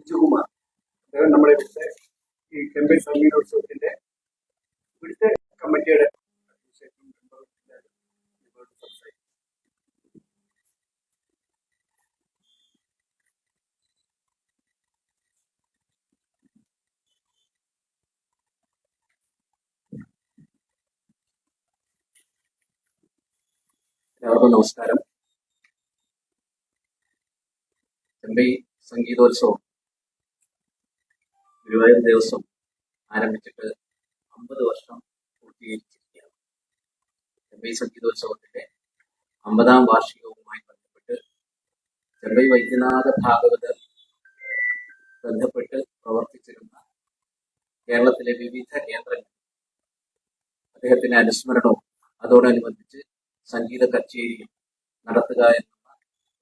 ബിജുകുമാർ അദ്ദേഹം നമ്മുടെ ഇവിടുത്തെ ഈ കെമ്പൈ സംഗീതോത്സവത്തിന്റെ ഇവിടുത്തെ കമ്മിറ്റിയുടെ. എല്ലാവർക്കും നമസ്കാരം ചെമ്പൈ സംഗീതോത്സവം ഗുരുവായൂർ ദിവസം ആരംഭിച്ചിട്ട് അമ്പത് വർഷം പൂർത്തീകരിച്ചിരിക്കുകയാണ്. ചെമ്പൈ സംഗീതോത്സവത്തിന്റെ അമ്പതാം വാർഷികവുമായി ബന്ധപ്പെട്ട് ചെമ്പൈ വൈദ്യനാഥ ഭാഗവത ബന്ധപ്പെട്ട് പ്രവർത്തിച്ചിരുന്ന കേരളത്തിലെ വിവിധ കേന്ദ്രങ്ങൾ അദ്ദേഹത്തിന്റെ അനുസ്മരണവും അതോടനുബന്ധിച്ച് സംഗീത കച്ചേരിയും നടത്തുക എന്നുള്ള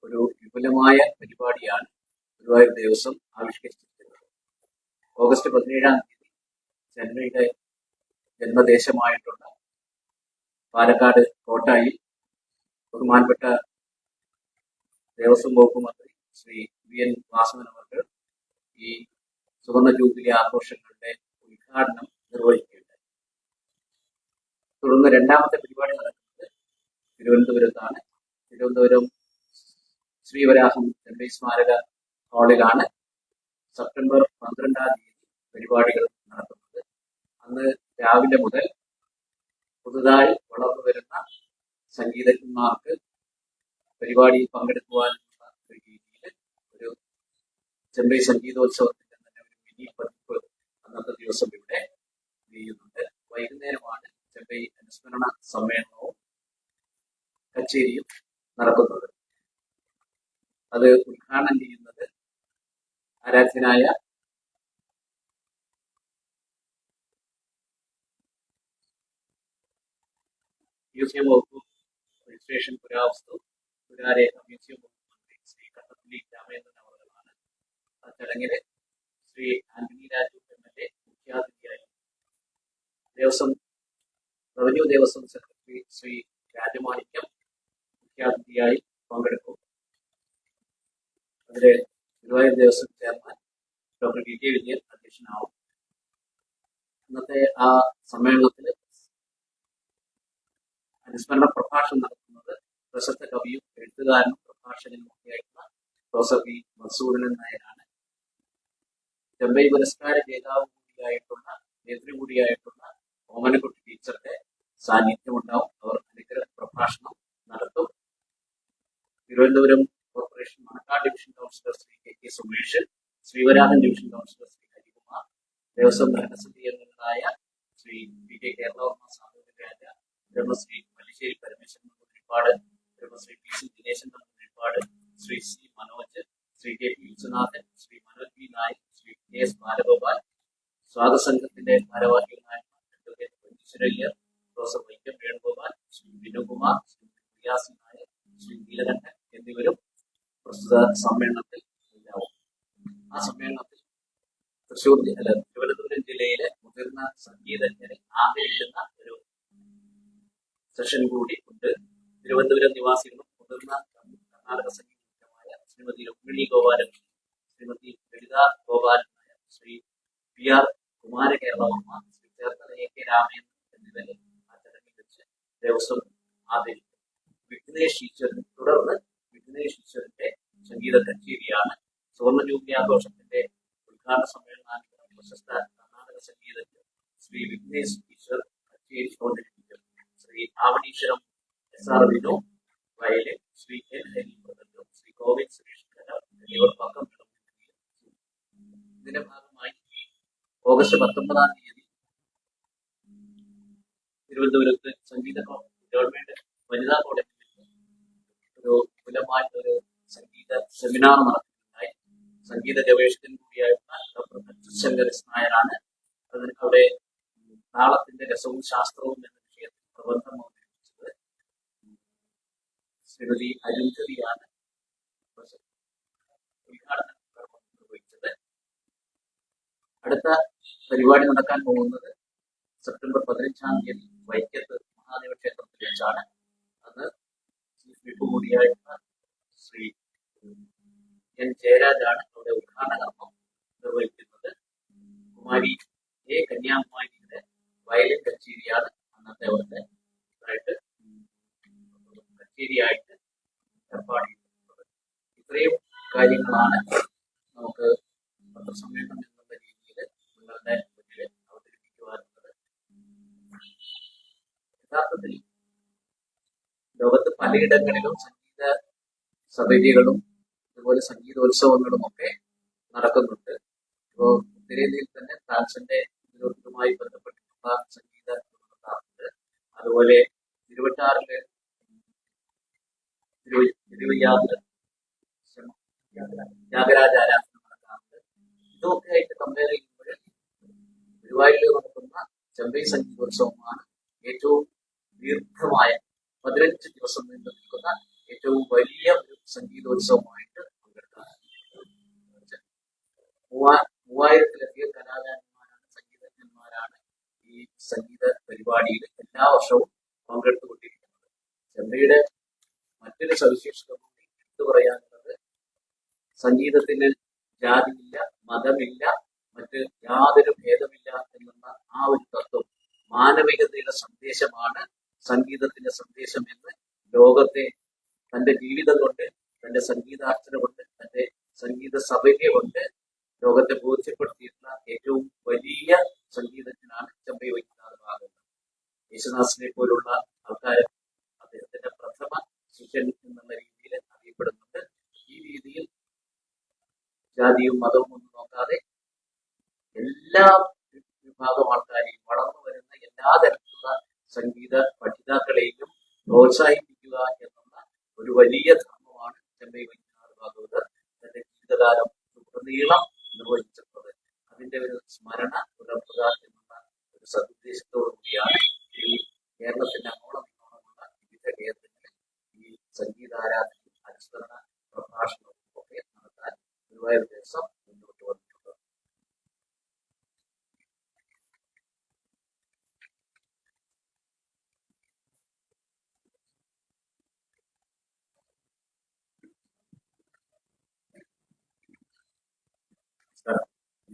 ഒരു വിപുലമായ പരിപാടിയാണ് ഗുരുവായൂർ ദേവസ്വം ആവിഷ്കരിച്ചിരിക്കുന്നത്. ഓഗസ്റ്റ് പതിനേഴാം തീയതി ചെന്നൈയുടെ ജന്മദേശമായിട്ടുള്ള പാലക്കാട് കോട്ടായി ബഹുമാനപ്പെട്ട ദേവസ്വം വകുപ്പ് മന്ത്രി ശ്രീ വി എൻ വാസവൻ അവർക്ക് ഈ സുവർണ ജൂബിലി ആഘോഷങ്ങളുടെ ഉദ്ഘാടനം നിർവഹിക്കുകയുണ്ടായി. തുടർന്ന് രണ്ടാമത്തെ പരിപാടി നടക്കുന്നത് തിരുവനന്തപുരത്താണ്. തിരുവനന്തപുരം ശ്രീവരാഹം ജന്മ സ്മാരക ഹാളിലാണ് സെപ്റ്റംബർ പന്ത്രണ്ടാം തീയതി പരിപാടികൾ നടത്തുന്നത്. അന്ന് രാവിലെ മുതൽ പുതുതായി വളർന്നു വരുന്ന സംഗീതജ്ഞന്മാർക്ക് പരിപാടിയിൽ പങ്കെടുക്കുവാനുള്ള ഒരു രീതിയിൽ ഒരു ചെമ്പൈ സംഗീതോത്സവത്തിന്റെ തന്നെ ഒരു മിനി പതിപ്പ് അന്നത്തെ ദിവസം ഇവിടെ ചെയ്യുന്നുണ്ട് വൈകുന്നേരമാണ് ചെമ്പൈ അനുസ്മരണ സമ്മേളനവും കച്ചേരിയും നടക്കുന്നത്. അത് ഉദ്ഘാടനം ചെയ്യുന്നത് ആരാധ്യനായ മ്യൂസിയം വകുപ്പ് രജിസ്ട്രേഷൻ പുരാവസ്തു പുരാരേഖ മ്യൂസിയം മന്ത്രി ശ്രീ കട്ടപ്പള്ളി രാമചന്ദ്രൻ രാമേന്ദ്രൻ ആ ചടങ്ങിൽ Shri Antony Raju M L A മുഖ്യാതിഥിയായി ദേവസ്വം റവന്യൂ ദേവസ്വം സെക്രട്ടറി ശ്രീ രാജമാണിക്യം മുഖ്യാതിഥിയായി പങ്കെടുക്കും. അതിലെ Guruvayur Devaswom chairman doctor V K Vijayan അധ്യക്ഷനാവും. ഇന്നത്തെ ആ സമ്മേളനത്തിൽ അനുസ്മരണ പ്രഭാഷണം നടത്തും. പ്രശസ്ത കവിയും എഴുത്തുകാരനും പ്രഭാഷകനും ഒക്കെയായിട്ടുള്ള പ്രൊഫസർ വി. മസൂദനൻ നായരാണ്. ചെമ്പൈ പുരസ്കാര ജേതാവ് കൂടിയായിട്ടുള്ള നേതൃ കൂടിയായിട്ടുള്ള ഓമനക്കുട്ടി ടീച്ചറുടെ സാന്നിധ്യം ഉണ്ടാവും അവർ അനുഗ്രഹ പ്രഭാഷണം നടത്തും. Thiruvananthapuram corporation Manacaud division councillor Shri K K Sumesh Sreevaradhan division councillor Shri Harikumar Devaswom ഭരണസമിതി അംഗങ്ങളായ ശ്രീ പി കെ കേരളവർമ്മ സാമൂഹ്യ രാജ Brahmashri Mallisseri Parameswaran Namboothiripad Brahmashri P C Dineshan Namboothiripad Shri C Manoj Shri K P Viswanathan Shri Manoj P Nair Shri S Balagopal സ്വാഗത സംഘത്തിന്റെ ഭാരവാഹികളായ Parameswaraiyer professor Vaikom Venugopal Shri Vinukumar Shri Riyasi Nair Shri Neelakantan എന്നിവരും പ്രസ്തുത സമ്മേളനത്തിൽ ഉണ്ടാവും. ആ സമ്മേളനത്തിൽ തൃശൂർ അല്ല തിരുവനന്തപുരം ജില്ലയിലെ മുതിർന്ന സംഗീതജ്ഞരെ ആദരിക്കുന്ന ഒരു സെഷൻ കൂടി ഉണ്ട്. തിരുവനന്തപുരം നിവാസികളും മുതിർന്ന Karnataka സംഗീതജ്ഞമായ Shrimati Rukmini Gopalan Shrimati Lalitha Gopalan P R Kumarakeralavarma Cherthala A K Ramendran എന്നിവരെ ആ ചടങ്ങിൽ വെച്ച് ദേവസ്വം ആദരിക്കും വിഘ്നേഷ് ഈശ്വരൻ തുടർന്ന് വിഘ്നേഷ് ഈശ്വരന്റെ സംഗീത കച്ചേരിയാണ് സുവർണ ജൂബിലി ആഘോഷത്തിന്റെ ഉദ്ഘാടന സമ്മേളനാനന്തരം പ്രശസ്ത കർണാടക സംഗീതജ്ഞൻ ശ്രീ വിഘ്നേഷ് ഈശ്വർ കച്ചേരി അവതരിപ്പിക്കും Shri Avaneeswaram S R Vinu violin Shri N Hari Shri Govind Suresh എന്നിവർ പക്കം ഇതിന്റെ ഭാഗമായി ഓഗസ്റ്റ് പത്തൊമ്പതാം തീയതി തിരുവനന്തപുരത്ത് സംഗീത ഗവൺമെന്റ് വനിതാ കോളേജിൽ ഒരു വിപുലമായ ഒരു സംഗീത സെമിനാർ നടത്തിയിട്ടുണ്ടായി. സംഗീത ഗവേഷകൻ കൂടിയായിട്ടുള്ള ഡോക്ടർ ശങ്കർ നായരാണ് അതിന് അവിടെ താളത്തിന്റെ രസവും ശാസ്ത്രവും എന്ന വിഷയത്തിൽ പ്രബന്ധം അവതരിപ്പിച്ചത്. ശ്രീമതി അരുന്ധതിയാണ് ഉദ്ഘാടനം നിർവഹിച്ചത്. അടുത്ത പരിപാടി നടക്കാൻ പോകുന്നത് സെപ്റ്റംബർ പതിനഞ്ചാം തീയതി വൈക്കത്ത് മഹാദേവ ക്ഷേത്രത്തിൽ വെച്ചാണ് അത് ചീഫ് വിപ്പ് കൂടിയായിട്ടുള്ള ശ്രീ എൻ ജയരാജാണ് അവിടെ ഉദ്ഘാടന കർമ്മം നിർവഹിക്കുന്നത്. കുമാരി എ കന്യാകുമാരിയുടെ വയലിൻ കച്ചേരിയാണ് അന്നത്തെ അവരുടെ ആയിട്ട് കച്ചേരിയായിട്ട് ഏർപ്പാട് ഇത്രയും കാര്യങ്ങളാണ് നമുക്ക് പത്രസമ്മേളനം യഥാർത്ഥത്തിൽ ലോകത്ത് പലയിടങ്ങളിലും സംഗീത സവേദികളും അതുപോലെ സംഗീതോത്സവങ്ങളും ഒക്കെ നടക്കുന്നുണ്ട്. ഇപ്പോൾ ഉത്തരേന്ത്യയിൽ തന്നെ ഫ്രാൻസിന്റെ ഇതുമായി ബന്ധപ്പെട്ടിട്ടുള്ള സംഗീത നടത്താറുണ്ട്. അതുപോലെ തിരുവട്ടാറിൽ തിരുവ തിരുവയ്യാറ് ത്യാഗരാജ ആരാധന നടക്കാറുണ്ട് ഇതൊക്കെ ആയിട്ട് കമ്പയർ ചെയ്യുമ്പോൾ ഗുരുവായൂരിൽ നടക്കുന്ന ചെമ്പൈ സംഗീതോത്സവമാണ് ദീർഘമായ പതിനഞ്ച് ദിവസം നീണ്ടു നിൽക്കുന്ന ഏറ്റവും വലിയ ഒരു സംഗീതോത്സവമായിട്ട് മൂവായിരത്തിലധികം കലാകാരന്മാരാണ് സംഗീതജ്ഞന്മാരാണ് ഈ സംഗീത പരിപാടിയിൽ എല്ലാ വർഷവും പങ്കെടുത്തുകൊണ്ടിരിക്കുന്നത്. ചെമ്പയുടെ മറ്റൊരു സവിശേഷത കൂടി എടുത്തു പറയാനുള്ളത് സംഗീതത്തിന് ജാതിയില്ല മതമില്ല മറ്റ് യാതൊരു ഭേദമില്ല എന്നുള്ള ആ ഒരു തത്വം മാനവികതയുടെ സന്ദേശമാണ് സംഗീതത്തിന്റെ സന്ദേശം എന്ന് ലോകത്തെ തന്റെ ജീവിതം കൊണ്ട് തന്റെ സംഗീതാർച്ചന കൊണ്ട് തന്റെ സംഗീത സഭയെ കൊണ്ട് ലോകത്തെ ബോധ്യപ്പെടുത്തിയിട്ടുള്ള ഏറ്റവും വലിയ സംഗീതജ്ഞനാണ് ചെമ്പൈ വൈദ്യനാഥ് ഭാഗവതർ യേശുദാസിനെ പോലുള്ള ആൾക്കാർ അദ്ദേഹത്തിന്റെ പ്രഥമ ശിഷ്യൻ എന്നുള്ള രീതിയിൽ അറിയപ്പെടുന്നുണ്ട്. ഈ രീതിയിൽ ജാതിയും മതവും ഒന്നും നോക്കാതെ എല്ലാ വിഭാഗം ആൾക്കാരെയും വളർന്നു വരുന്ന എല്ലാ തരത്തിലുള്ള സംഗീത പഠിതാക്കളെയും പ്രോത്സാഹിപ്പിക്കുക എന്നുള്ള ഒരു വലിയ ധർമ്മമാണ് ചെമ്പൈ വൈദ്യനാഥ് ഭാഗവതർ തന്റെ ജീവിതകാലം ഉടനീളം നിർവഹിച്ചിട്ടുള്ളത്. അതിന്റെ ഒരു സ്മരണ പുലർത്തുക എന്നുള്ള ഒരു സതുദ്ദേശത്തോടു കൂടിയാണ് ഈ കേരളത്തിന്റെ അങ്ങോളം ഇങ്ങോളമുള്ള വിവിധ കേന്ദ്രങ്ങളിൽ ഈ സംഗീതാരാധന അനുസ്മരണ പ്രഭാഷണവും ഒക്കെ നടത്താൻ ഗുരുവായൂർ ദിവസം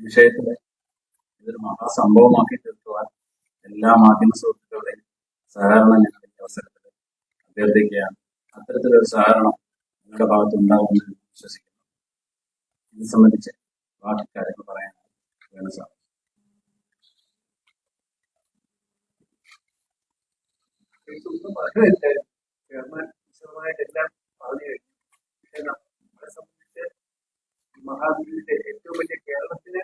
വിഷയത്തിൽ ഇതൊരു മഹാസംഭവമാക്കി തീർക്കുവാൻ എല്ലാ മാധ്യമ സുഹൃത്തുക്കളുടെയും സഹകരണം ഞങ്ങൾ ഈ അവസരത്തിൽ അഭ്യർത്ഥിക്കുകയാണ്. അത്തരത്തിലൊരു സഹകരണം നിങ്ങളുടെ ഭാഗത്ത് ഉണ്ടാകുമെന്ന് വിശ്വസിക്കുന്നു. ഇത് സംബന്ധിച്ച് ബാക്കി കാര്യങ്ങൾ പറയാൻ വേണം സാർ. ചെയർമാൻ വിശദമായിട്ട് എല്ലാം പറഞ്ഞു കഴിഞ്ഞു. പക്ഷേ നമ്മളെ സംബന്ധിച്ച് ഈ ഏറ്റവും വലിയ പ്രത്യേകിച്ച്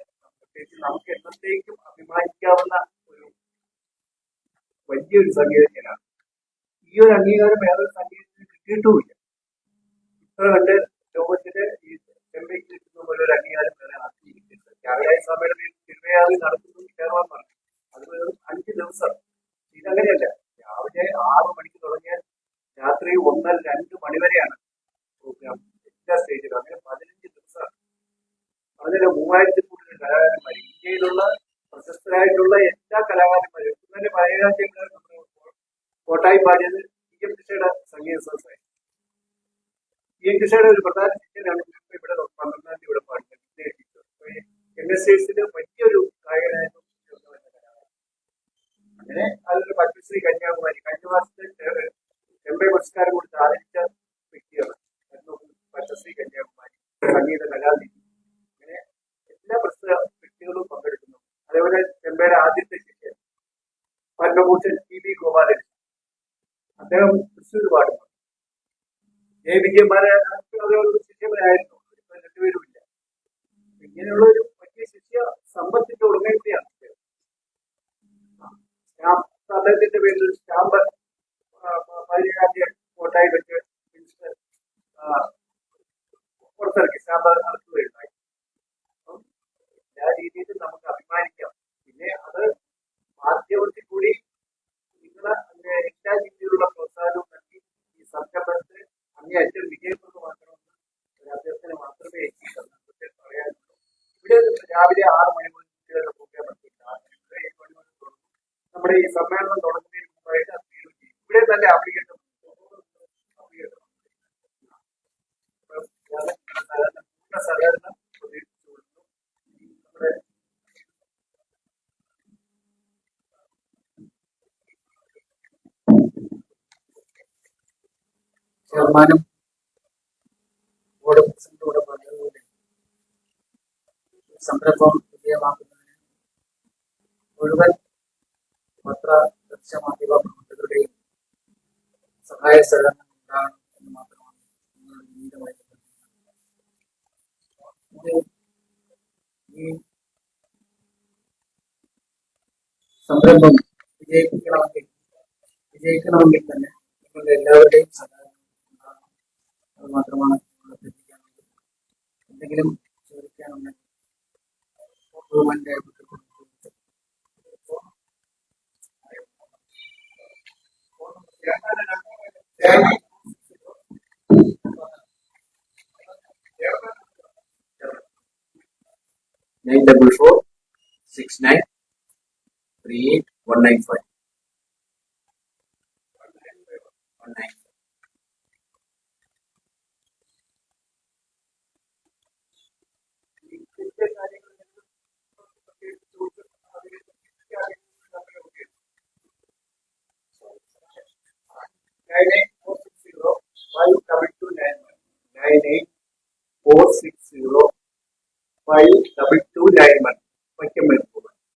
നമുക്ക് എന്നത്തേക്കും അഭിമാനിക്കാവുന്ന ഒരു വലിയൊരു സംഗീതജ്ഞനാണ് ഈ ഒരു അംഗീകാരം വേറൊരു സംഗീതത്തിന് കിട്ടിയിട്ടുമില്ല. ഇത്ര കണ്ട് ലോകത്തിന്റെ ഈ ചെമ്പൈക്ക് കിട്ടുന്ന പോലെ ഒരു അംഗീകാരം വേറെ ആർക്കും ത്യാഗരായ സ്വാമിയുടെ തിരുവയാറി നടത്തുന്നു കേരളം പറഞ്ഞു. അത് വെറും അഞ്ച് ദിവസം. ഇതങ്ങനെയല്ല. രാവിലെ ആറ് മണിക്ക് തുടങ്ങിയാൽ രാത്രി ഒന്നര രണ്ട് മണിവരെയാണ് പ്രോഗ്രാം. എല്ലാ സ്റ്റേജിലും. അങ്ങനെ പതിനഞ്ച് ദിവസമാണ്. അതിന് കലാകാരന്മാർ ഇന്ത്യയിലുള്ള പ്രശസ്തരായിട്ടുള്ള എല്ലാ കലാകാരന്മാരും ഇന്നലെ പഴയകാലത്തേക്കാൾ നമ്മുടെ കോട്ടായി പാടിയത് ഇ എം കൃഷ്ണയുടെ സംഗീത സംസ്ഥാനം ഇ എം കൃഷ്ണയുടെ ഒരു പ്രധാന ശിഷ്യനാണ് ഇവിടെ പന്ത്രണ്ടാം തീയതി ഇവിടെ പാടുന്നത് എം എസ് എസിൽ വലിയൊരു ഗായകനായിരുന്നു അങ്ങനെ അതിലൊരു പത്മശ്രീ കന്യാകുമാരി കഴിഞ്ഞ മാസത്തെ ചെമ്പൈ പുരസ്കാരം കൊടുത്ത് ആദരിച്ച വ്യക്തിയാണ് പത്മശ്രീ കന്യാകുമാരി സംഗീത കലാനിധി അങ്ങനെ എല്ലാ പ്രസ്തുത വ്യക്തികളും പങ്കെടുക്കുന്നു അതേപോലെ ചെമ്പൈയുടെ ആദ്യത്തെ ശിഷ്യൻ പത്മഭൂഷൺ ടി വി ഗോപാലൻ അദ്ദേഹം തൃശ്ശൂർ പാടുന്നു ജെ വിജയന്മാരെ ശിഷ്യന്മാരായിരുന്നു. ഇപ്പൊ രണ്ടുപേരും ഇല്ല. ഇങ്ങനെയുള്ള ഒരു വലിയ ശിഷ്യ സമ്പത്തിന്റെ ഉടമയാണ് അദ്ദേഹത്തിന്റെ പേരിൽ സ്റ്റാമ്പ് പതിനേഴാം കോട്ടായി വെച്ച് മിനിസ്റ്റർ പുറത്തിറക്കി സ്റ്റാമ്പ് നടത്തുകയുണ്ടായി അപ്പം എല്ലാ രീതിയിലും നമുക്ക് അഭിമാനിക്കാം. പിന്നെ അത് മാധ്യമത്തിൽ കൂടി നിങ്ങളെ അതിന്റെ എല്ലാ രീതിയിലുള്ള പ്രോത്സാഹനവും നൽകി ഈ അങ്ങേയറ്റം വിജയപ്രദമാക്കണമെന്ന് ഒരു അഭ്യർത്ഥന മാത്രമേ എനിക്ക് ഈ സന്ദർഭത്തിൽ പറയാനുള്ളൂ. ഇവിടെ രാവിലെ ആറ് മണി മുതൽ കുട്ടികളുടെ പ്രോഗ്രാം തുടങ്ങും. നമ്മുടെ ഈ സമ്മേളനം തുടങ്ങുന്നതിന് മുമ്പായിട്ട് അത് തീരുകയും ഇവിടെ നല്ല ആപ്ലിക്കേഷൻ പൂർണ സഹകരണം പ്രതീക്ഷിച്ചുകൊള്ളുന്നു നമ്മുടെ ചെയർമാനും സംരംഭം വിജയമാക്കുന്നതിന് മുഴുവൻ പത്ര ദൃശ്യമാധ്യമ പ്രവർത്തകരുടെയും സഹായ സഹകരണം ഉണ്ടാകണം എന്ന് മാത്രമാണ് സംരംഭം വിജയിപ്പിക്കണമെങ്കിൽ വിജയിക്കണമെങ്കിൽ തന്നെ നിങ്ങളുടെ എല്ലാവരുടെയും സഹായം അത് മാത്രമാണ് നമ്മൾ അഭ്യർത്ഥിക്കാനുള്ളത് എന്തെങ്കിലും ചോദിക്കാനുണ്ടെങ്കിൽ ബഹുമാന്റെ nine double four six nine three eight one nine five.